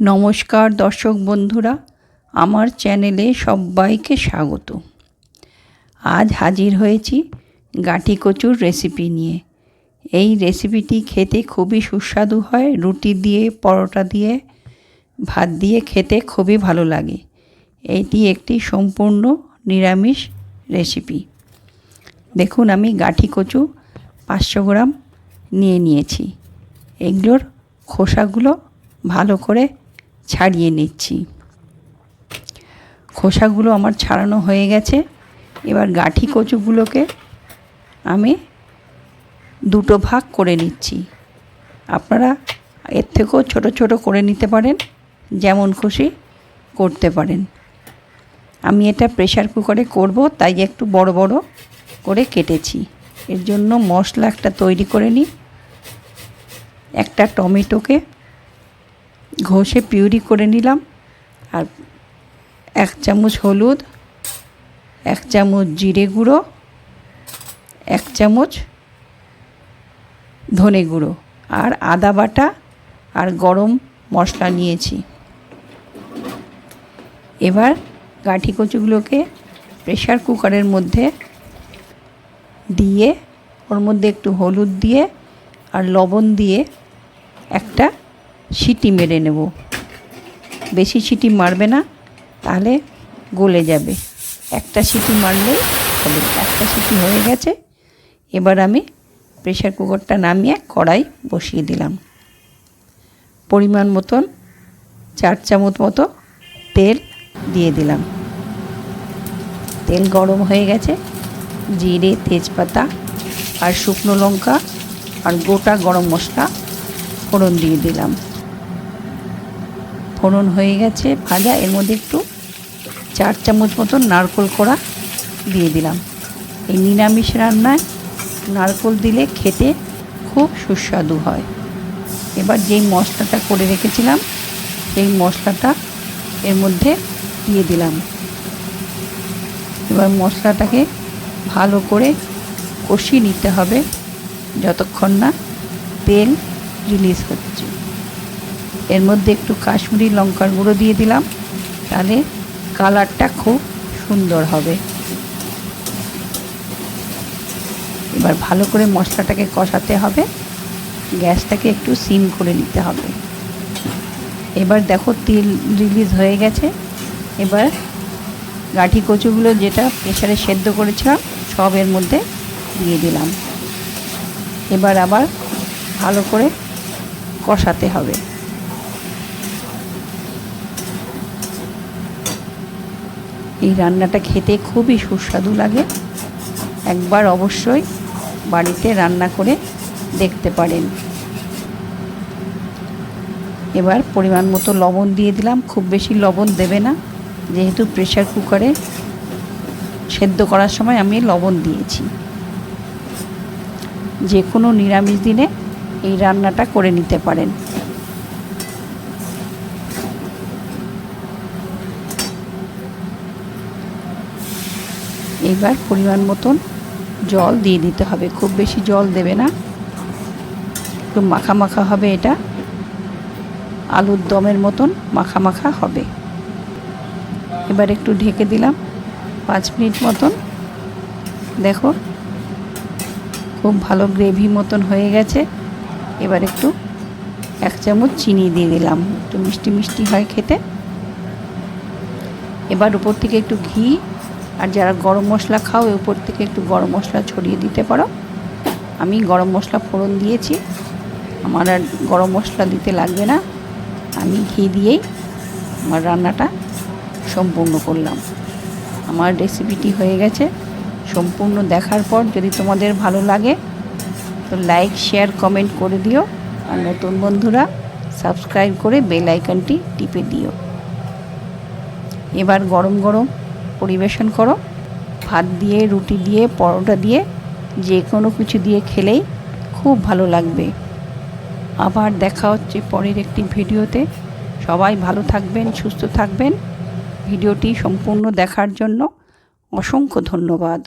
নমস্কার দর্শক বন্ধুরা, আমার চ্যানেলে সবাইকে স্বাগত। আজ হাজির হয়েছি গাঁটি কচুর রেসিপি নিয়ে। এই রেসিপিটি খেতে খুবই সুস্বাদু হয়, রুটি দিয়ে, পরোটা দিয়ে, ভাত দিয়ে খেতে খুবই ভালো লাগে। এটি একটি সম্পূর্ণ নিরামিষ রেসিপি। দেখুন, আমি গাঁঠি কচু পাঁচশো গ্রাম নিয়ে নিয়েছি। এগুলোর খোসাগুলো ভালো করে ছাড়িয়ে নিচ্ছি। খোসাগুলো আমার ছাড়ানো হয়ে গেছে। এবার গাঁঠি কচুগুলোকে আমি দুটো ভাগ করে নিচ্ছি। আপনারা এর থেকেও ছোট ছোট করে নিতে পারেন, যেমন খুশি করতে পারেন। আমি এটা প্রেশার কুকারে করব, তাই একটু বড় বড় করে কেটেছি। এর জন্য মশলা একটা তৈরি করে নিই। একটা টমেটোকে ঘষে পিউরি করে নিলাম। আর এক চামচ হলুদ, এক চামচ জিরে গুঁড়ো, এক চামচ ধনে গুঁড়ো আর আদা বাটা আর গরম মশলা নিয়েছি। এবার গাঁঠি কচুগুলোকে প্রেশার কুকারের মধ্যে দিয়ে, ওর মধ্যে একটু হলুদ দিয়ে আর লবণ দিয়ে একটা সিটি মেরে নেব। বেশি সিটি মারবে না, তাহলে গলে যাবে। একটা সিটি মারলেই হবে। একটা সিটি হয়ে গেছে। এবার আমি প্রেশার কুকারটা নামিয়ে কড়াই বসিয়ে দিলাম। পরিমাণ মতন, চার চামচ মতো তেল দিয়ে দিলাম। তেল গরম হয়ে গেছে। জিরে, তেজপাতা আর শুকনো লঙ্কা আর গোটা গরম মশলা ফোড়ন দিয়ে দিলাম। ফোড়ন হয়ে গেছে, ভাজা। এর মধ্যে একটু চার চামচ মতন নারকোল কোড়া দিয়ে দিলাম। এই নিরামিষ রান্নায় নারকোল দিলে খেতে খুব সুস্বাদু হয়। এবার যেই মশলাটা করে রেখেছিলাম, সেই মশলাটা এর মধ্যে দিয়ে দিলাম। এবার মশলাটাকে ভালো করে কষিয়ে নিতে হবে, যতক্ষণ না তেল রিলিজ হচ্ছে। এর মধ্যে একটু কাশ্মীরি লঙ্কার গুঁড়ো দিয়ে দিলাম, তাহলে কালারটা খুব সুন্দর হবে। এবার ভালো করে মশলাটাকে কষাতে হবে, গ্যাসটাকে একটু সিম করে নিতে হবে। এবার দেখো তেল রিলিজ হয়ে গেছে, এবার গাঠি কচুগুলো যেটা প্রেশারে সেদ্ধ করেছিলাম, সব এর মধ্যে দিয়ে দিলাম। এবার আবার ভালো করে কষাতে হবে। এই রান্নাটা খেতে খুবই সুস্বাদু লাগে। একবার অবশ্যই বাড়িতে রান্না করে দেখতে পারেন। এবার পরিমাণ মতো লবণ দিয়ে দিলাম, খুব বেশি লবণ দেবে না। যেহেতু প্রেশার কুকারে সেদ্ধ করার সময় আমি লবণ দিয়েছি। যে কোনো নিরামিষ দিনে এই রান্নাটা করে নিতে পারেন। এবার পরিমাণ মতন জল দিয়ে দিতে হবে। খুব বেশি জল দেবে না। একটু মাখা মাখা হবে এটা। আলুর দমের মতন মাখা মাখা হবে। এবার একটু ঢেকে দিলাম পাঁচ মিনিট মতন। দেখো, খুব ভালো গ্রেভি মতন হয়ে গেছে। এবার একটু এক চামচ চিনি দিয়ে দিলাম। একটু মিষ্টি মিষ্টি হয় খেতে। এবার উপর থেকে একটু ঘি আর যারা গরম মশলা খাও উপর থেকে একটু গরম মশলা ছড়িয়ে দিতে পারো। আমি গরম মশলা ফোড়ন দিয়েছি। আমার আর গরম মশলা দিতে লাগবে না। আমি ঘি দিয়েই আমার রান্নাটা সম্পূর্ণ করলাম। আমার রেসিপিটি হয়ে গেছে। সম্পূর্ণ দেখার পর যদি তোমাদের ভালো লাগে, তো লাইক শেয়ার কমেন্ট করে দিও। আর নতুন বন্ধুরা সাবস্ক্রাইব করে বেল আইকনটি টিপে দিও। এবার গরম গরম পরিবেশন করো। ভাত দিয়ে, রুটি দিয়ে, পরোটা দিয়ে যে কোনো কিছু দিয়ে খেলেই খুব ভালো লাগবে। আবার দেখা হচ্ছে পরের একটি ভিডিওতে। সবাই ভালো থাকবেন, সুস্থ থাকবেন। ভিডিওটি সম্পূর্ণ দেখার জন্য অসংখ্য ধন্যবাদ।